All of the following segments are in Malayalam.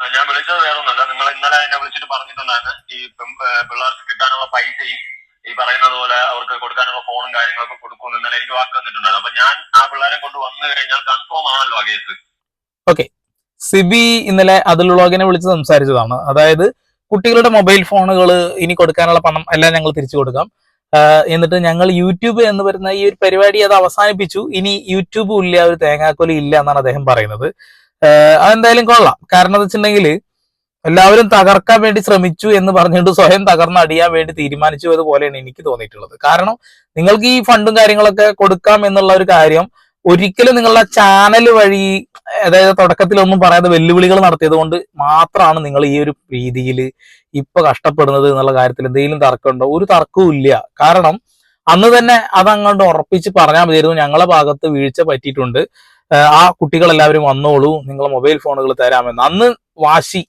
ഞാൻ വിളിച്ചത് വേറെ ഒന്നല്ല നിങ്ങൾ ഇന്നലെ എന്നെ വിളിച്ചിട്ട് പറഞ്ഞിട്ടുണ്ടായിരുന്നു. ഈ പിള്ളേർക്ക് കിട്ടാനുള്ള പൈസയും ഈ പറയുന്നത് പോലെ അവർക്ക് കൊടുക്കാനുള്ള ഫോണും കാര്യങ്ങളൊക്കെ കൊടുക്കുമെന്ന് ഇന്നലെ എനിക്ക് വാക്ക് തന്നിട്ടുണ്ടായിരുന്നു. അപ്പൊ ഞാൻ ആ പിള്ളേരെ കൊണ്ട് വന്നു കഴിഞ്ഞാൽ കൺഫേം ആണല്ലോ ആ കേസ്. സിബി ഇന്നലെ അതിൽ വ്ളോഗിനെ വിളിച്ച് സംസാരിച്ചതാണ്. അതായത് കുട്ടികളുടെ മൊബൈൽ ഫോണുകൾ ഇനി കൊടുക്കാനുള്ള പണം എല്ലാം ഞങ്ങൾ തിരിച്ചു കൊടുക്കാം. എന്നിട്ട് ഞങ്ങൾ യൂട്യൂബ് എന്ന് പറയുന്ന ഈ ഒരു പരിപാടി അത് അവസാനിപ്പിച്ചു. ഇനി യൂട്യൂബും ഇല്ല ഒരു തേങ്ങാക്കൊലി ഇല്ല എന്നാണ് അദ്ദേഹം പറയുന്നത്. അതെന്തായാലും കൊള്ളാം. കാരണം എന്താ വെച്ചിട്ടുണ്ടെങ്കിൽ എല്ലാവരും തകർക്കാൻ വേണ്ടി ശ്രമിച്ചു എന്ന് പറഞ്ഞുകൊണ്ട് സ്വയം തകർന്ന് അടിയാൻ വേണ്ടി തീരുമാനിച്ചു അതുപോലെയാണ് എനിക്ക് തോന്നിയിട്ടുള്ളത്. കാരണം നിങ്ങൾക്ക് ഈ ഫണ്ടും കാര്യങ്ങളൊക്കെ കൊടുക്കാം എന്നുള്ള ഒരു കാര്യം ഒരിക്കലും നിങ്ങളുടെ ചാനൽ വഴി അതായത് തുടക്കത്തിലൊന്നും പറയാതെ വെല്ലുവിളികൾ നടത്തിയത് കൊണ്ട് മാത്രമാണ് നിങ്ങൾ ഈ ഒരു രീതിയിൽ ഇപ്പൊ കഷ്ടപ്പെടുന്നത് എന്നുള്ള കാര്യത്തിൽ എന്തെങ്കിലും തർക്കമുണ്ടോ? ഒരു തർക്കവും ഇല്ല. കാരണം അന്ന് തന്നെ അതങ്ങോട്ട് ഉറപ്പിച്ച് പറഞ്ഞാൽ മതിയായിരുന്നു. ഞങ്ങളെ ഭാഗത്ത് വീഴ്ച പറ്റിയിട്ടുണ്ട്. ആ കുട്ടികളെല്ലാവരും വന്നോളൂ നിങ്ങൾ മൊബൈൽ ഫോണുകൾ തരാമെന്ന്. അന്ന് വാശി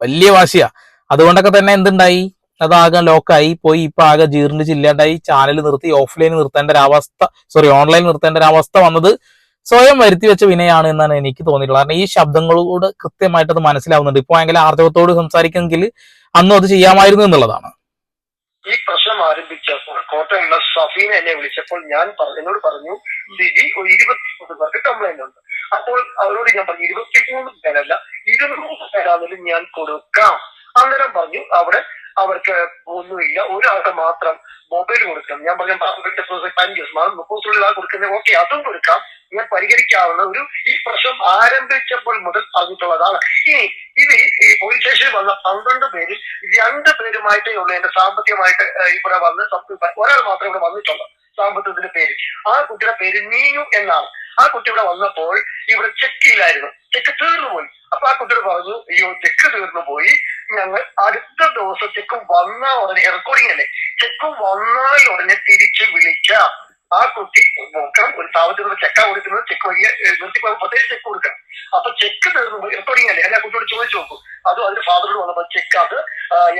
വലിയ വാശിയാ. അതുകൊണ്ടൊക്കെ തന്നെ എന്തുണ്ടായി? അതാകെ ലോക്കായി. പോയി ഇപ്പൊ ആകെ ജീർണിച്ച് ഇല്ലാണ്ടായി. ചാനൽ നിർത്തി ഓഫ്ലൈൻ നിർത്തേണ്ട ഒരു അവസ്ഥ സോറി ഓൺലൈൻ നിർത്തേണ്ട ഒരു അവസ്ഥ വന്നത് സ്വയം വരുത്തി വെച്ച വിനയാണ് എന്നാണ് എനിക്ക് തോന്നിയിട്ടുള്ളത്. കാരണം ഈ ശബ്ദങ്ങളോട് കൃത്യമായിട്ട് അത് മനസ്സിലാവുന്നുണ്ട്. ഇപ്പൊ ഭയങ്കര ആർജവത്തോട് സംസാരിക്കുമെങ്കിൽ അന്നും അത് ചെയ്യാമായിരുന്നു എന്നുള്ളതാണ്. ഈ സഫീന എന്നെ വിളിച്ചപ്പോൾ ഞാൻ എന്നോട് പറഞ്ഞു സിജി ഒരു ഇരുപത്തിമൂന്ന് പേർക്ക് കംപ്ലൈന്റ് ഉണ്ട്. അപ്പോൾ അവരോട് ഞാൻ പറഞ്ഞു ഇരുപത്തിമൂന്ന് പേരല്ല ഇരുന്നൂറ് പേരാണെങ്കിലും ഞാൻ കൊടുക്കാം. അന്നേരം പറഞ്ഞു അവിടെ അവർക്ക് ഒന്നുമില്ല. ഒരാൾക്ക് മാത്രം മൊബൈൽ കൊടുക്കാം ഞാൻ പറഞ്ഞ അഞ്ച് ദിവസം. അത് മുപ്പത് ദിവസത്തിനുള്ളിൽ ആ കൊടുക്കുന്നത് ഓക്കെ അതും കൊടുക്കാം. ഞാൻ പരിഹരിക്കാവുന്ന ഒരു ഈ പ്രശ്നം ആരംഭിച്ചപ്പോൾ മുതൽ അതിട്ടുള്ളതാണ് ഇനി ഇത് ഈ പോലീസ് സ്റ്റേഷനിൽ വന്ന പന്ത്രണ്ട് പേരിൽ രണ്ട് പേരുമായിട്ടേ ഉള്ളൂ എന്റെ സാമ്പത്തികമായിട്ട് ഇവിടെ വന്ന് ഒരാൾ മാത്രമേ ഇവിടെ വന്നിട്ടുള്ളൂ സാമ്പത്തികത്തിന്റെ പേര് ആ കുട്ടിയുടെ പേര് നീനു എന്നാണ്. ആ കുട്ടി ഇവിടെ വന്നപ്പോൾ ഇവിടെ ചെക്ക് ഇല്ലായിരുന്നു. ചെക്ക് തീർന്നു പോയി. അപ്പൊ ആ കുട്ടിയോട് പറഞ്ഞു അയ്യോ ചെക്ക് തീർന്നു പോയി. ഞങ്ങൾ അടുത്ത ദിവസം ചെക്ക് വന്ന ഉടനെ റെക്കോർഡിംഗ് അല്ലേ? ചെക്ക് വന്നാൽ ഉടനെ തിരിച്ച് വിളിച്ച ആ കുട്ടി നോക്കണം ഒരു സ്ഥാപനത്തിനുള്ള ചെക്കാ കൊടുക്കുന്നത് ചെക്ക് ഏഹ്, നിർത്തി പ്രത്യേകിച്ച് ചെക്ക് കൊടുക്കണം. അപ്പൊ ചെക്ക് തീർന്നു റെക്കോർഡിംഗ് അല്ലേ? അല്ലെ കുട്ടിയോട് ചോദിച്ചു നോക്കും. അതും അതിന്റെ ഫാദറോട് വന്നപ്പോ ചെക്ക് അത്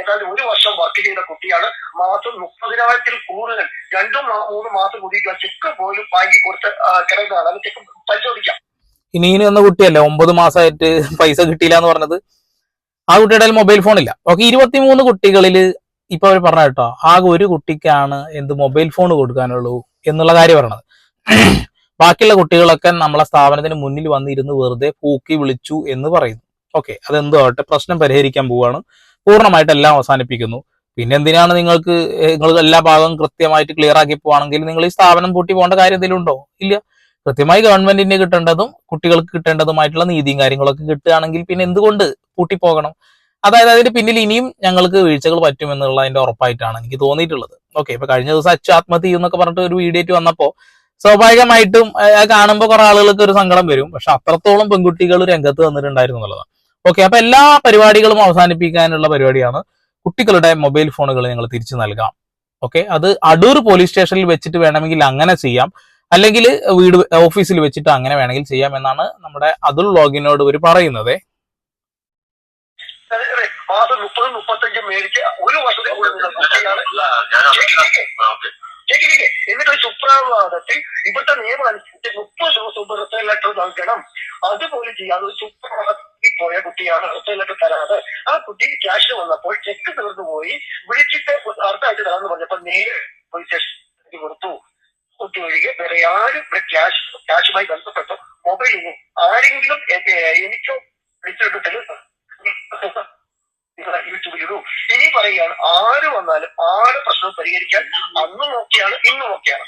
ഏതാണ്ട് ഒരു വർഷം വർക്ക് ചെയ്ത കുട്ടിയാണ്. മാസം മുപ്പതിനായിരത്തിൽ കൂടുതൽ രണ്ടും മൂന്ന് മാസം കൂടി ചെക്ക് പോലും വാങ്ങി കൊടുത്ത് കിടന്നതാണ്. അത് ചെക്ക് പരിശോധിക്കാം. ഇനി ഇനി എന്ന കുട്ടിയല്ലേ? ഒമ്പത് മാസമായിട്ട് പൈസ കിട്ടിയില്ല എന്ന് പറഞ്ഞത്. ആ കുട്ടിയുടെ മൊബൈൽ ഫോൺ ഇല്ല. ഓക്കെ ഇരുപത്തിമൂന്ന് കുട്ടികളിൽ ഇപ്പൊ അവർ പറഞ്ഞ കേട്ടോ ആകെ ഒരു കുട്ടിക്കാണ് എന്ത് മൊബൈൽ ഫോൺ കൊടുക്കാനുള്ളൂ എന്നുള്ള കാര്യം പറഞ്ഞത്. ബാക്കിയുള്ള കുട്ടികളൊക്കെ നമ്മളെ സ്ഥാപനത്തിന് മുന്നിൽ വന്നിരുന്ന് വെറുതെ പൂക്കി വിളിച്ചു എന്ന് പറയുന്നു. ഓക്കെ അതെന്തോ ആവട്ടെ പ്രശ്നം പരിഹരിക്കാൻ പോവാണ്. പൂർണമായിട്ട് എല്ലാം അവസാനിപ്പിക്കുന്നു. പിന്നെ എന്തിനാണ് നിങ്ങൾക്ക് നിങ്ങൾ എല്ലാ ഭാഗവും കൃത്യമായിട്ട് ക്ലിയർ ആക്കി പോവാണെങ്കിൽ നിങ്ങൾ ഈ സ്ഥാപനം പൂട്ടി പോകേണ്ട കാര്യം എന്തെങ്കിലും ഉണ്ടോ? ഇല്ല. കൃത്യമായി ഗവൺമെന്റിന് കിട്ടേണ്ടതും കുട്ടികൾക്ക് കിട്ടേണ്ടതുമായിട്ടുള്ള നീതിയും കാര്യങ്ങളൊക്കെ കിട്ടുകയാണെങ്കിൽ പിന്നെ എന്തുകൊണ്ട് കൂട്ടിപ്പോകണം? പോകണം അതായത് അതിന്റെ പിന്നിൽ ഇനിയും ഞങ്ങൾക്ക് വീഴ്ചകൾ പറ്റുമെന്നുള്ളതിന്റെ ഉറപ്പായിട്ടാണ് എനിക്ക് തോന്നിയിട്ടുള്ളത്. ഓക്കെ ഇപ്പൊ കഴിഞ്ഞ ദിവസം അച്ഛ ആത്മഹത്യ എന്നൊക്കെ പറഞ്ഞിട്ട് ഒരു വീഡിയോ വന്നപ്പോൾ വന്നപ്പോ സ്വാഭാവികമായിട്ടും കാണുമ്പോൾ കുറെ ആളുകൾക്ക് ഒരു സങ്കടം വരും. പക്ഷെ അത്രത്തോളം പെൺകുട്ടികൾ രംഗത്ത് വന്നിട്ടുണ്ടായിരുന്നു എന്നുള്ളതാണ്. ഓക്കെ അപ്പൊ എല്ലാ പരിപാടികളും അവസാനിപ്പിക്കാനുള്ള പരിപാടിയാണ് കുട്ടികളുടെ മൊബൈൽ ഫോണുകൾ ഞങ്ങൾ തിരിച്ചു നൽകാം. ഓക്കെ അത് അടൂർ പോലീസ് സ്റ്റേഷനിൽ വെച്ചിട്ട് വേണമെങ്കിൽ അങ്ങനെ ചെയ്യാം. അല്ലെങ്കിൽ വീട് ഓഫീസിൽ വെച്ചിട്ട് അങ്ങനെ വേണമെങ്കിൽ ചെയ്യാം എന്നാണ് നമ്മുടെ അതുൽ ലോഗിനോട് ഇവർ പറയുന്നത്. മാസം മുപ്പത് മുപ്പത്തഞ്ച് മേടിച്ച് ഒരു വർഷത്തിൽ. എന്നിട്ട് സുപ്രാവാദത്തിൽ ഇവിടുത്തെ നിയമം അനുസരിച്ച് മുപ്പത് ദിവസം ഹൃദയ റിട്ടേൺ ലെറ്റർ നൽകണം. അതുപോലെ ചെയ്യാതെ ഒരു സുപ്രഭാതത്തിൽ പോയ കുട്ടിയാണ്. റിട്ടേൺ ലെറ്റർ തരാതെ ആ കുട്ടി ക്യാഷ് വന്നപ്പോൾ ചെക്ക് തീർന്നു പോയി വിളിച്ചിട്ട് അർത്ഥമായിട്ട് തരാമെന്ന് പറഞ്ഞപ്പോൾ നേരെ പോലീസ് സ്റ്റേഷനിൽ കൊടുത്തു വേറെ ആരും ക്യാഷ് ക്യാഷുമായി ബന്ധപ്പെട്ടോ മൊബൈലിന് ആരെങ്കിലും എനിക്കോ വിളിച്ചെടുത്തിട്ട് യൂട്യൂബിൽ ഇടൂ. ഇനി പറയുകയാണ് ആര് വന്നാലും ആര് പ്രശ്നം പരിഹരിക്കാൻ അന്നും നോക്കിയാണ് ഇന്നും നോക്കിയാണ്.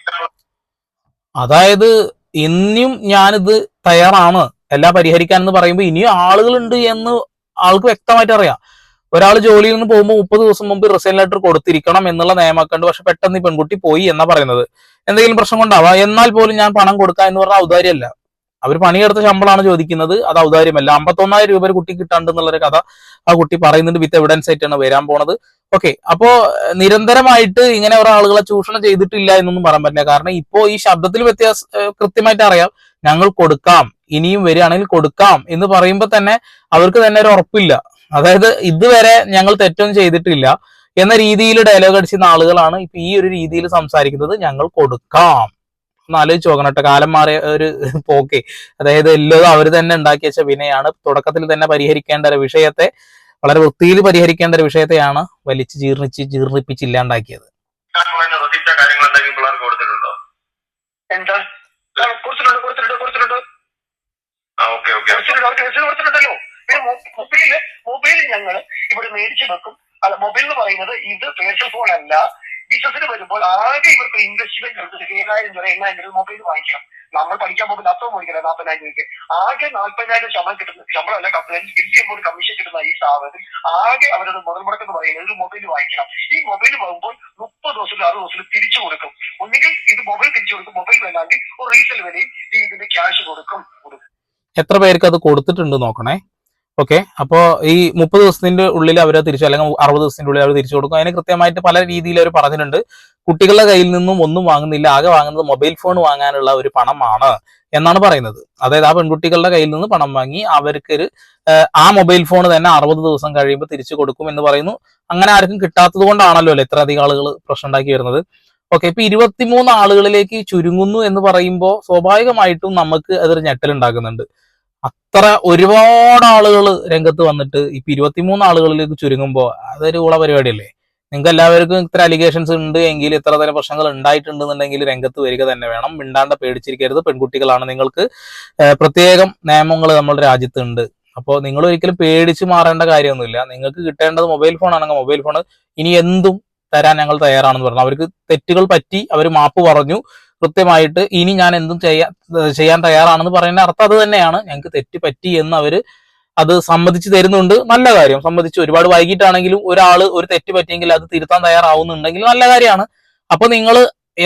അതായത് ഇനിയും ഞാനിത് തയ്യാറാണ്. എല്ലാം പരിഹരിക്കാൻ എന്ന് പറയുമ്പോൾ ഇനിയും ആളുകളുണ്ട് എന്ന് ആൾക്ക് വ്യക്തമായിട്ട് അറിയാം. ഒരാൾ ജോലിയിൽ നിന്ന് പോകുമ്പോൾ മുപ്പത് ദിവസം മുമ്പ് റിസൈൻ ലെറ്റർ കൊടുത്തിരിക്കണം എന്നുള്ള നിയമമൊക്കെ ഉണ്ട്. പക്ഷെ പെട്ടെന്ന് ഈ പെൺകുട്ടി പോയി എന്നാ പറയുന്നത്. എന്തെങ്കിലും പ്രശ്നം കൊണ്ടാവാം. എന്നാൽ പോലും ഞാൻ പണം കൊടുക്കാം എന്ന് പറഞ്ഞാൽ ഔദാര്യമല്ല. അവർ പണിയെടുത്ത ശമ്പളമാണ് ചോദിക്കുന്നത്. അത് ഔദാര്യമല്ല. അമ്പത്തൊന്നായിരം രൂപ കുട്ടി കിട്ടാണ്ട് എന്നുള്ളൊരു കഥ ആ കുട്ടി പറയുന്നുണ്ട്. വിത്ത് എവിഡൻസ് ആയിട്ടാണ് വരാൻ പോണത്. ഓക്കെ. അപ്പോ നിരന്തരമായിട്ട് ഇങ്ങനെ ഒരാളുകളെ ചൂഷണം ചെയ്തിട്ടില്ല എന്നൊന്നും പറയാൻ പറ്റില്ല. കാരണം ഇപ്പോ ഈ ശബ്ദത്തിൽ വ്യത്യാസം കൃത്യമായിട്ട് അറിയാം. ഞങ്ങൾ കൊടുക്കാം. ഇനിയും വരികയാണെങ്കിൽ കൊടുക്കാം എന്ന് പറയുമ്പോൾ തന്നെ അവർക്ക് തന്നെ ഒരു ഉറപ്പില്ല. അതായത് ഇതുവരെ ഞങ്ങൾ തെറ്റൊന്നും ചെയ്തിട്ടില്ല. എന്ന രീതിയിൽ ഡയലോഗ് അടിച്ചിരുന്ന ആളുകളാണ് ഇപ്പൊ ഈ ഒരു രീതിയിൽ സംസാരിക്കുന്നത്. ഞങ്ങൾ കൊടുക്കാം. എന്നാലോചിച്ച് ആലോചിച്ച് നോക്കണം കേട്ടോ. കാലം മാറിയ ഒരു പോക്കെ. അതായത് എല്ലാം അവർ തന്നെ ഉണ്ടാക്കി വെച്ച വിനയാണ്. തുടക്കത്തിൽ തന്നെ പരിഹരിക്കേണ്ട ഒരു വിഷയത്തെ വളരെ വൃത്തിയിൽ പരിഹരിക്കേണ്ട ഒരു വിഷയത്തെയാണ് വലിച്ച് ജീർണിച്ച് ജീർണിപ്പിച്ച് ഇല്ലാണ്ടാക്കിയത് കൊടുക്കാനുള്ള റെസിപ്റ്റോ കാര്യങ്ങൾ എന്തെങ്കിലും പിള്ളേർക്ക് കൊടുത്തിട്ടുണ്ടോ? എന്താ? ആ, കൊടുത്തിട്ടുണ്ട് കൊടുത്തിട്ടുണ്ട് കൊടുത്തിട്ടുണ്ട്. ആ ഓക്കെ ഓക്കെ. കൊടുത്തിട്ടുണ്ട് അവർക്ക് പിന്നെ മൊ- മൊബൈൽ മൊബൈൽ ഞങ്ങൾ ഇവിടെ മേടിച്ചു വെക്കും. അല്ല മൊബൈൽ എന്ന് പറയുന്നത് ഇത് പേഴ്സണൽ ഫോൺ അല്ല. ബിസിനസ്സിന് വരുമ്പോൾ ആകെ ഇവർക്ക് ഇൻവെസ്റ്റ്മെന്റ് എടുത്തിട്ട് ഏഴായിരം രൂപ എണ്ണായിരം രൂപ മൊബൈൽ വാങ്ങിക്കണം. നമ്മൾ പഠിക്കാൻ പോകുമ്പോൾ ലാപ്ടോപ്പ് മേടിക്കണം നാൽപ്പതിനായിരം രൂപയ്ക്ക്. ആകെ നാൽപ്പതിനായിരം ശമ്പളം കിട്ടുന്ന ശമ്പളം അല്ല കമ്പനി വലിയ എമൗണ്ട് കമ്മീഷൻ കിട്ടുന്ന ഈ സ്ഥാപനത്തിൽ ആകെ അവരത് മുതൽ മുടക്കം എന്ന് പറയുന്നത് ഒരു മൊബൈൽ വാങ്ങിക്കണം. ഈ മൊബൈൽ വാങ്ങുമ്പോൾ മുപ്പത് ദിവസത്തിൽ അറുപത് ദിവസത്തിൽ തിരിച്ചു കൊടുക്കും. ഒന്നുകിൽ ഇത് മൊബൈൽ തിരിച്ചു കൊടുക്കും മൊബൈൽ വേണ്ടാണ്ട് ഒരു റീസെൽ വിലയും ഈ ഇതിന്റെ ക്യാഷ് കൊടുക്കും. എത്ര പേർക്ക് അത് കൊടുത്തിട്ടുണ്ട് നോക്കണേ. ഓക്കെ അപ്പോൾ ഈ മുപ്പത് ദിവസത്തിന്റെ ഉള്ളിൽ അവർ തിരിച്ചു അല്ലെങ്കിൽ അറുപത് ദിവസത്തിന്റെ ഉള്ളിൽ അവർ തിരിച്ചു കൊടുക്കും. അതിന് കൃത്യമായിട്ട് പല രീതിയിൽ അവർ പറഞ്ഞിട്ടുണ്ട്. കുട്ടികളുടെ കയ്യിൽ നിന്നും ഒന്നും വാങ്ങുന്നില്ല. ആകെ വാങ്ങുന്നത് മൊബൈൽ ഫോൺ വാങ്ങാനുള്ള ഒരു പണമാണ് എന്നാണ് പറയുന്നത്. അതായത് ആ പെൺകുട്ടികളുടെ കയ്യിൽ നിന്ന് പണം വാങ്ങി അവർക്കൊരു ആ മൊബൈൽ ഫോൺ തന്നെ അറുപത് ദിവസം കഴിയുമ്പോൾ തിരിച്ചു കൊടുക്കും എന്ന് പറയുന്നു. അങ്ങനെ ആർക്കും കിട്ടാത്തത് കൊണ്ടാണല്ലോ അല്ലേ ഇത്ര അധികം ആളുകൾ പ്രശ്നം ഉണ്ടാക്കി വരുന്നത്. ഓക്കെ ഇപ്പൊ ഇരുപത്തിമൂന്ന് ആളുകളിലേക്ക് ചുരുങ്ങുന്നു എന്ന് പറയുമ്പോൾ സ്വാഭാവികമായിട്ടും നമുക്ക് അതൊരു ഞെട്ടലുണ്ടാക്കുന്നുണ്ട് അത്ര ഒരുപാട് ആളുകൾ രംഗത്ത് വന്നിട്ട് ഇപ്പൊ ഇരുപത്തിമൂന്ന് ആളുകളിലേക്ക് ചുരുങ്ങുമ്പോൾ അതൊരു ഉള്ള പരിപാടിയല്ലേ നിങ്ങൾക്ക് എല്ലാവർക്കും ഇത്ര അലിഗേഷൻസ് ഉണ്ട് എങ്കിൽ ഇത്ര തരം പ്രശ്നങ്ങൾ ഉണ്ടായിട്ടുണ്ടെന്നുണ്ടെങ്കിൽ രംഗത്ത് വരിക തന്നെ വേണം. മിണ്ടാണ്ട് പേടിച്ചിരിക്കരുത്. പെൺകുട്ടികളാണ് നിങ്ങൾക്ക് പ്രത്യേകം നിയമങ്ങൾ നമ്മുടെ രാജ്യത്തുണ്ട്. അപ്പോൾ നിങ്ങൾ ഒരിക്കലും പേടിച്ച് മാറേണ്ട കാര്യമൊന്നുമില്ല. നിങ്ങൾക്ക് കിട്ടേണ്ടത് മൊബൈൽ ഫോൺ ആണെങ്കിൽ മൊബൈൽ ഫോൺ. ഇനി എന്തും തരാൻ ഞങ്ങൾ തയ്യാറാണെന്ന് പറഞ്ഞു. അവർക്ക് തെറ്റുകൾ പറ്റി അവർ മാപ്പ് പറഞ്ഞു. കൃത്യമായിട്ട് ഇനി ഞാൻ എന്തും ചെയ്യാ ചെയ്യാൻ തയ്യാറാണെന്ന് പറയുന്ന അർത്ഥം അത് തന്നെയാണ്. ഞങ്ങൾക്ക് തെറ്റ് പറ്റി എന്ന് അവർ അത് സമ്മതിച്ചു തരുന്നുണ്ട്. നല്ല കാര്യം. സമ്മതിച്ചു ഒരുപാട് വൈകിട്ടാണെങ്കിലും ഒരാൾ ഒരു തെറ്റ് പറ്റിയെങ്കിൽ അത് തിരുത്താൻ തയ്യാറാവുന്നുണ്ടെങ്കിൽ നല്ല കാര്യമാണ്. അപ്പൊ നിങ്ങൾ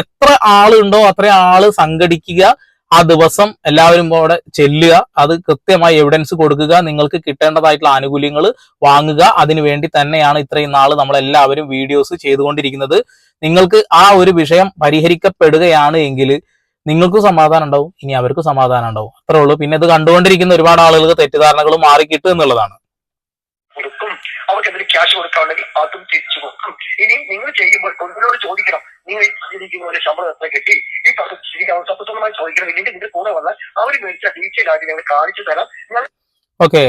എത്ര ആളുണ്ടോ അത്ര ആൾ സംഘടിക്കുക. ആ ദിവസം എല്ലാവരും കൂടെ ചെല്ലുക അത് കൃത്യമായി എവിഡൻസ് കൊടുക്കുക നിങ്ങൾക്ക് കിട്ടേണ്ടതായിട്ടുള്ള ആനുകൂല്യങ്ങൾ വാങ്ങുക. അതിനുവേണ്ടി തന്നെയാണ് ഇത്രയും നാൾ നമ്മളെല്ലാവരും വീഡിയോസ് ചെയ്തുകൊണ്ടിരിക്കുന്നത്. നിങ്ങൾക്ക് ആ ഒരു വിഷയം പരിഹരിക്കപ്പെടുകയാണ് എങ്കിൽ നിങ്ങൾക്കും സമാധാനം ഉണ്ടാവും ഇനി അവർക്കും സമാധാനം ഉണ്ടാവും. അത്രേ ഉള്ളൂ. പിന്നെ ഇത് കണ്ടുകൊണ്ടിരിക്കുന്ന ഒരുപാട് ആളുകൾക്ക് തെറ്റിദ്ധാരണകൾ മാറിക്കിട്ടും എന്നുള്ളതാണ്. കൊടുക്കും. അവർക്ക് എന്തെങ്കിലും ക്യാഷ് കൊടുക്കാണെങ്കിൽ അതും തിരിച്ചു കൊടുക്കും. ഇനി നിങ്ങൾ ചെയ്യുമ്പോൾ ഒന്നിനോട് ചോദിക്കണം. നിങ്ങൾ ഒരു ശമ്പളം എത്ര കിട്ടി? ഈ പറഞ്ഞ ശരിക്കും സത്യസന്ധമായി ചോദിക്കണം. ഇല്ലെങ്കിൽ ഇതിന്റെ കൂടെ വന്നാൽ അവർ മേടിച്ച ഡീറ്റെയിൽ ആയിട്ട് ഞങ്ങൾ കാണിച്ചു തരാം. ഓക്കെ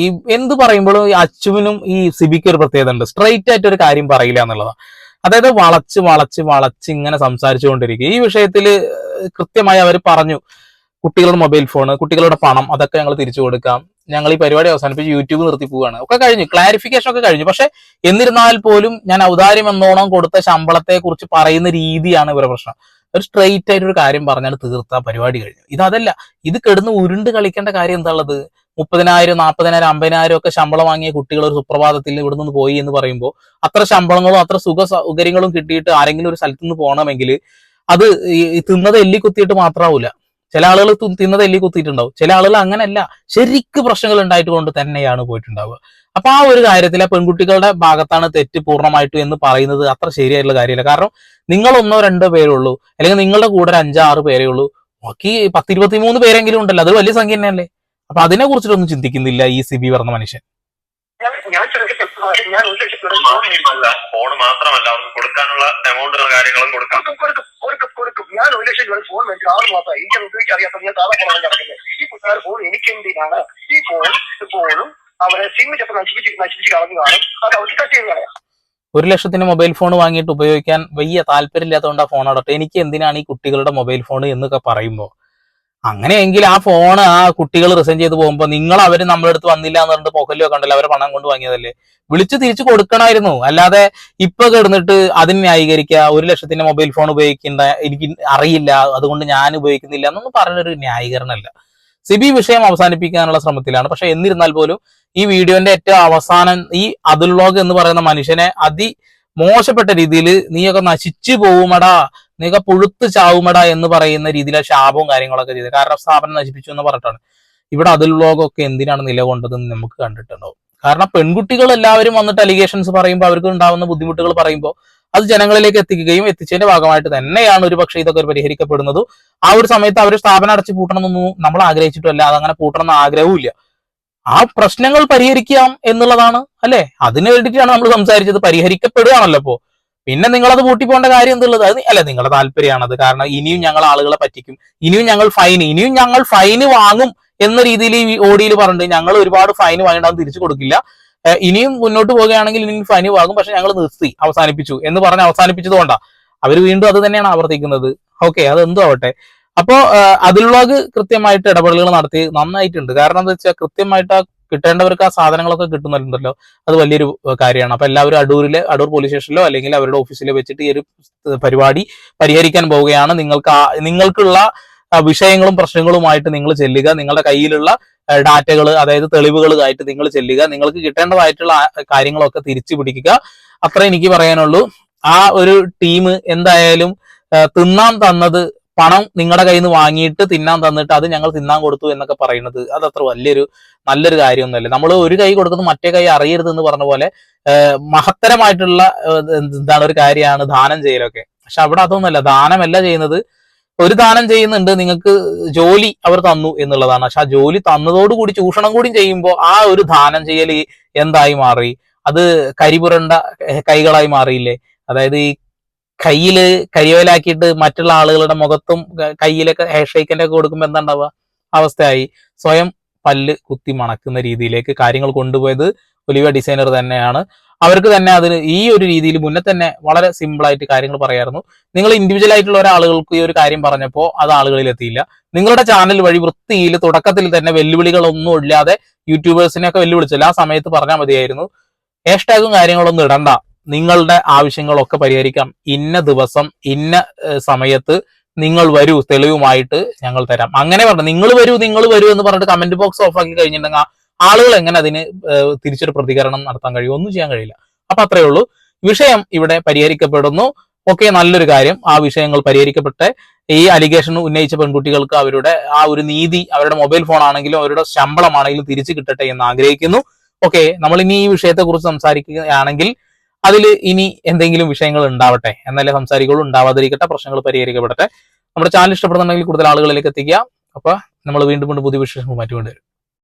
ഈ എന്ത് പറയുമ്പോഴും ഈ അച്ചുവിനും ഈ സിബിക്ക് ഒരു പ്രത്യേകത ഉണ്ട്. സ്ട്രൈറ്റ് ആയിട്ട് ഒരു കാര്യം പറയില്ല എന്നുള്ളതാണ് അതായത് വളച്ച് വളച്ച് വളച്ച് ഇങ്ങനെ സംസാരിച്ചുകൊണ്ടിരിക്കുക. ഈ വിഷയത്തിൽ കൃത്യമായി അവർ പറഞ്ഞു. കുട്ടികളുടെ മൊബൈൽ ഫോൺ കുട്ടികളുടെ പണം അതൊക്കെ ഞങ്ങൾ തിരിച്ചു കൊടുക്കാം. ഞങ്ങൾ ഈ പരിപാടി അവസാനിപ്പിച്ച് യൂട്യൂബ് നിർത്തി പോവുകയാണ്. ഒക്കെ കഴിഞ്ഞു. ക്ലാരിഫിക്കേഷൻ ഒക്കെ കഴിഞ്ഞു. പക്ഷെ എന്നിരുന്നാൽ പോലും ഞാൻ ഔദാര്യം എന്നോണം കൊടുത്ത ശമ്പളത്തെ കുറിച്ച് പറയുന്ന രീതിയാണ് ഇവരുടെ പ്രശ്നം. ഒരു സ്ട്രെയിറ്റ് ആയിട്ട് ഒരു കാര്യം പറഞ്ഞാൽ തീർത്ത പരിപാടി കഴിഞ്ഞു. ഇത് അതല്ല ഇത് കിടന്ന് ഉരുണ്ട് കളിക്കേണ്ട കാര്യം എന്താണുള്ളത്? മുപ്പതിനായിരം നാൽപ്പതിനായിരം അമ്പതിനായിരം ഒക്കെ ശമ്പളം വാങ്ങിയ കുട്ടികൾ ഒരു സുപ്രഭാതത്തിൽ ഇവിടെ നിന്ന് പോയി എന്ന് പറയുമ്പോൾ അത്ര ശമ്പളങ്ങളും അത്ര സുഖ സൗകര്യങ്ങളും കിട്ടിയിട്ട് ആരെങ്കിലും ഒരു സ്ഥലത്ത് നിന്ന് പോകണമെങ്കിൽ അത് ഈ തിന്നത് എല്ലിക്കുത്തിയിട്ട് മാത്രമാവില്ല മാത്രമാവൂല ചില ആളുകൾ തിന്നത് എല്ലി കുത്തിയിട്ടുണ്ടാവും. ചില ആളുകൾ അങ്ങനെയല്ല ശരിക്ക് പ്രശ്നങ്ങൾ ഉണ്ടായിട്ട് കൊണ്ട് തന്നെയാണ് പോയിട്ടുണ്ടാവുക. അപ്പൊ ആ ഒരു കാര്യത്തിൽ ആ പെൺകുട്ടികളുടെ ഭാഗത്താണ് തെറ്റ് പൂർണമായിട്ടും എന്ന് പറയുന്നത് അത്ര ശരിയായിട്ടുള്ള കാര്യമില്ല. കാരണം നിങ്ങൾ ഒന്നോ രണ്ടോ പേരേ ഉള്ളൂ. അല്ലെങ്കിൽ നിങ്ങളുടെ കൂടെ ഒരു അഞ്ചാറ് പേരേ ഉള്ളൂ. ബാക്കി പത്തിരുപത്തി മൂന്ന് പേരെങ്കിലും ഉണ്ടല്ലോ. അത് വലിയ സംഖ്യ തന്നെയല്ലേ? അപ്പൊ അതിനെ കുറിച്ചിട്ടൊന്നും ചിന്തിക്കുന്നില്ല ഈ സിബി പറഞ്ഞ മനുഷ്യൻ. ഞാൻ ഞാൻ ഒരു. മാത്രമല്ല ഫോൺ മാത്രമല്ല അവർക്ക് കൊടുക്കാനുള്ള എമൗണ്ടുകളും കാര്യങ്ങളും കൊടുക്കാം. കൊടുക്കും കൊടുക്കും കൊടുക്കും ഞാൻ ഒരു ലക്ഷം രൂപ ഫോൺ മേടിച്ചു. ആറ് മാസമായി. എനിക്ക് ഉപയോഗിക്കാൻ അറിയാത്ത ഞാൻ സാധാ ഫോൺ നടക്കുന്നത് ഈ പിള്ളേർ ഫോൺ എനിക്ക് എന്തിനാണ് ഈ ഫോൺ ഫോണും അവരെ സിം ചിലപ്പോൾ നശിപ്പിച്ച് നശിപ്പിച്ച് കളഞ്ഞു കാണും. അത് അവർക്ക് കട്ട് ചെയ്ത് കളയാം. ഒരു ലക്ഷത്തിന് മൊബൈൽ ഫോൺ വാങ്ങിയിട്ട് ഉപയോഗിക്കാൻ വലിയ താല്പര്യമില്ലാത്തതുകൊണ്ട് ആ ഫോൺ അടട്ടെ എനിക്ക് എന്തിനാണ് ഈ കുട്ടികളുടെ മൊബൈൽ ഫോൺ എന്നൊക്കെ പറയുമ്പോൾ അങ്ങനെയെങ്കിൽ ആ ഫോൺ ആ കുട്ടികൾ റിസൈൻ ചെയ്ത് പോകുമ്പോൾ നിങ്ങൾ അവർ നമ്മുടെ അടുത്ത് വന്നില്ല എന്ന് പറഞ്ഞിട്ട് പൊക്കല്ലോ കണ്ടല്ലോ അവരെ പണം കൊണ്ട് വാങ്ങിയതല്ലേ? വിളിച്ച് തിരിച്ചു കൊടുക്കണമായിരുന്നു. അല്ലാതെ ഇപ്പൊ കിടന്നിട്ട് അതിന് ന്യായീകരിക്കുക ഒരു ലക്ഷത്തിന്റെ മൊബൈൽ ഫോൺ ഉപയോഗിക്കേണ്ട എനിക്ക് അറിയില്ല അതുകൊണ്ട് ഞാൻ ഉപയോഗിക്കുന്നില്ല എന്നൊന്നും പറഞ്ഞൊരു ന്യായീകരണമല്ല. സിബി വിഷയം അവസാനിപ്പിക്കാനുള്ള ശ്രമത്തിലാണ്. പക്ഷെ എന്നിരുന്നാൽ പോലും ഈ വീഡിയോന്റെ ഏറ്റവും അവസാനം ഈ അതുൽ ലോഗ് എന്ന് പറയുന്ന മനുഷ്യനെ അതി മോശപ്പെട്ട രീതിയിൽ നീയൊക്കെ നശിച്ചു പോവുമടാ. നീയൊക്കെ പുഴുത്ത് ചാവുമട എന്ന് പറയുന്ന രീതിയിലെ ശാപവും കാര്യങ്ങളൊക്കെ ചെയ്തത്. കാരണം സ്ഥാപനം നശിപ്പിച്ചു എന്ന് പറഞ്ഞിട്ടാണ്. ഇവിടെ അതിൽ വ്ലോഗൊക്കെ എന്തിനാണ് നിലകൊണ്ടതെന്ന് നമുക്ക് കണ്ടിട്ടുണ്ടാവും. കാരണം പെൺകുട്ടികൾ എല്ലാവരും വന്നിട്ട് അലിഗേഷൻസ് പറയുമ്പോൾ അവർക്ക് ഉണ്ടാവുന്ന ബുദ്ധിമുട്ടുകൾ പറയുമ്പോൾ അത് ജനങ്ങളിലേക്ക് എത്തിക്കുകയും എത്തിച്ചതിന്റെ ഭാഗമായിട്ട് തന്നെയാണ് ഒരു പക്ഷേ ഇതൊക്കെ പരിഹരിക്കപ്പെടുന്നത്. ആ ഒരു സമയത്ത് അവർ സ്ഥാപനം അടച്ചു പൂട്ടണമെന്നൊന്നും നമ്മൾ ആഗ്രഹിച്ചിട്ടില്ല. അതങ്ങനെ പൂട്ടണം എന്ന് ആഗ്രഹവും ഇല്ല ആ പ്രശ്നങ്ങൾ പരിഹരിക്കാം എന്നുള്ളതാണ് അല്ലെ? അതിനു വേണ്ടിയിട്ടാണ് നമ്മൾ സംസാരിച്ചത്. പരിഹരിക്കപ്പെടുകയാണല്ലോ ഇപ്പോ. പിന്നെ നിങ്ങളത് പൂട്ടിപ്പോണ്ട കാര്യം എന്തുള്ളത്? അത് അല്ലെ നിങ്ങളുടെ താല്പര്യമാണത്. കാരണം ഇനിയും ഞങ്ങൾ ആളുകളെ പറ്റിക്കും. ഇനിയും ഞങ്ങൾ ഫൈൻ ഇനിയും ഞങ്ങൾ ഫൈന് വാങ്ങും എന്ന രീതിയിൽ ഈ ഓടിയിൽ പറഞ്ഞിട്ട് ഞങ്ങൾ ഒരുപാട് ഫൈൻ വാങ്ങിയിട്ട് അത് തിരിച്ചു കൊടുക്കില്ല. ഇനിയും മുന്നോട്ട് പോവുകയാണെങ്കിൽ ഇനിയും ഫൈൻ വാങ്ങും. പക്ഷെ ഞങ്ങൾ നിർത്തി അവസാനിപ്പിച്ചു എന്ന് പറഞ്ഞ് അവസാനിപ്പിച്ചത് കൊണ്ടാ. അവർ വീണ്ടും അത് തന്നെയാണ് ആവർത്തിക്കുന്നത്. ഓക്കെ അത് എന്തോ ആവട്ടെ അപ്പോ അതിലുള്ള കൃത്യമായിട്ട് ഇടപെടലുകൾ നടത്തി നന്നായിട്ടുണ്ട്. കാരണം എന്താ വെച്ചാൽ കൃത്യമായിട്ട് ആ കിട്ടേണ്ടവർക്ക് ആ സാധനങ്ങളൊക്കെ കിട്ടുന്നുണ്ടല്ലോ. അത് വലിയൊരു കാര്യമാണ്. അപ്പൊ എല്ലാവരും അടൂരിലെ അടൂർ പോലീസ് സ്റ്റേഷനിലോ അല്ലെങ്കിൽ അവരുടെ ഓഫീസിലോ വെച്ചിട്ട് ഈ ഒരു പരിപാടി പരിഹരിക്കാൻ പോവുകയാണ്. നിങ്ങൾക്ക് നിങ്ങൾക്കുള്ള വിഷയങ്ങളും പ്രശ്നങ്ങളുമായിട്ട് നിങ്ങൾ ചെല്ലുക. നിങ്ങളുടെ കയ്യിലുള്ള ഡാറ്റകൾ അതായത് തെളിവുകളുമായിട്ട് നിങ്ങൾ ചെല്ലുക. നിങ്ങൾക്ക് കിട്ടേണ്ടതായിട്ടുള്ള കാര്യങ്ങളൊക്കെ തിരിച്ചു പിടിക്കുക. അത്ര എനിക്ക് പറയാനുള്ളൂ. ആ ഒരു ടീം എന്തായാലും തിന്നാൻ തന്നത് പണം നിങ്ങളുടെ കയ്യിൽ നിന്ന് വാങ്ങിയിട്ട് തിന്നാൻ തന്നിട്ട് അത് ഞങ്ങൾ തിന്നാൻ കൊടുത്തു എന്നൊക്കെ പറയുന്നത്. അത് അത്ര വലിയൊരു നല്ലൊരു കാര്യമൊന്നുമല്ല. നമ്മൾ ഒരു കൈ കൊടുക്കുന്നത് മറ്റേ കൈ അറിയരുത് എന്ന് പറഞ്ഞ പോലെ മഹത്തരമായിട്ടുള്ള എന്താണ് ഒരു കാര്യമാണ് ദാനം ചെയ്യലൊക്കെ. പക്ഷെ അവിടെ അതൊന്നുമല്ല. ദാനമല്ല ചെയ്യുന്നത്. ഒരു ദാനം ചെയ്യുന്നുണ്ട് നിങ്ങൾക്ക് ജോലി അവർ തന്നു എന്നുള്ളതാണ്. പക്ഷെ ആ ജോലി തന്നതോടുകൂടി ചൂഷണം കൂടി ചെയ്യുമ്പോൾ ആ ഒരു ദാനം ചെയ്യൽ എന്തായി മാറി? അത് കരിപുരണ്ട കൈകളായി മാറിയില്ലേ? അതായത് ഈ കയ്യിൽ കരിവേലാക്കിയിട്ട് മറ്റുള്ള ആളുകളുടെ മുഖത്തും കയ്യിലൊക്കെ ഹെയർ ഷേക്കിന്റെ ഒക്കെ കൊടുക്കുമ്പോൾ എന്താ ഉണ്ടാവുക അവസ്ഥയായി. സ്വയം പല്ല് കുത്തി മണക്കുന്ന രീതിയിലേക്ക് കാര്യങ്ങൾ കൊണ്ടുപോയത് ഒലിവ ഡിസൈനർ തന്നെയാണ്. അവർക്ക് തന്നെ അതിന് ഈ ഒരു രീതിയിൽ മുന്നേ തന്നെ വളരെ സിമ്പിൾ ആയിട്ട് കാര്യങ്ങൾ പറയായിരുന്നു. നിങ്ങൾ ഇൻഡിവിജ്വൽ ആയിട്ടുള്ള ഒരാളുകൾക്ക് ഈ ഒരു കാര്യം പറഞ്ഞപ്പോൾ അത് ആളുകളിൽ എത്തിയില്ല. നിങ്ങളുടെ ചാനൽ വഴി വൃത്തിയിൽ തുടക്കത്തിൽ തന്നെ വെല്ലുവിളികളൊന്നും ഇല്ലാതെ യൂട്യൂബേഴ്സിനെയൊക്കെ വെല്ലുവിളിച്ചില്ല. ആ സമയത്ത് പറഞ്ഞാൽ മതിയായിരുന്നു. ഹാഷ്ടാഗും കാര്യങ്ങളൊന്നും ഇടണ്ട. നിങ്ങളുടെ ആവശ്യങ്ങളൊക്കെ പരിഹരിക്കാം. ഇന്ന ദിവസം ഇന്ന സമയത്ത് നിങ്ങൾ വരൂ തെളിവുമായിട്ട് ഞങ്ങൾ തരാം. അങ്ങനെ പറഞ്ഞു നിങ്ങൾ വരൂ നിങ്ങൾ വരൂ എന്ന് പറഞ്ഞിട്ട് കമന്റ് ബോക്സ് ഓഫ് ആക്കി കഴിഞ്ഞിട്ടുണ്ടെങ്കിൽ ആളുകൾ എങ്ങനെ അതിന് തിരിച്ചൊരു പ്രതികരണം നടത്താൻ കഴിയും? ഒന്നും ചെയ്യാൻ കഴിയില്ല. അപ്പൊ അത്രയേ ഉള്ളൂ. വിഷയം ഇവിടെ പരിഹരിക്കപ്പെടുന്നു. ഓക്കെ നല്ലൊരു കാര്യം. ആ വിഷയങ്ങൾ പരിഹരിക്കപ്പെട്ട്. ഈ അലിഗേഷൻ ഉന്നയിച്ച പെൺകുട്ടികൾക്ക് അവരുടെ ആ ഒരു നീതി അവരുടെ മൊബൈൽ ഫോൺ ആണെങ്കിലും അവരുടെ ശമ്പളമാണെങ്കിലും തിരിച്ചു കിട്ടട്ടെ എന്ന് ആഗ്രഹിക്കുന്നു. ഓക്കെ നമ്മൾ ഇനി ഈ വിഷയത്തെ കുറിച്ച് സംസാരിക്കുകയാണെങ്കിൽ അതിൽ ഇനി എന്തെങ്കിലും വിഷയങ്ങൾ ഉണ്ടാവട്ടെ എന്നല്ല സംസാരിക്കുള്ളൂ. ഉണ്ടാവാതിരിക്കട്ടെ പ്രശ്നങ്ങൾ പരിഹരിക്കപ്പെടട്ടെ. നമ്മുടെ ചാനൽ ഇഷ്ടപ്പെടുന്നുണ്ടെങ്കിൽ കൂടുതൽ ആളുകളിലേക്ക് എത്തിക്കുക. അപ്പൊ നമ്മൾ വീണ്ടും വീണ്ടും പുതിയ വിശേഷങ്ങൾ മാറ്റി കൊണ്ടുവരും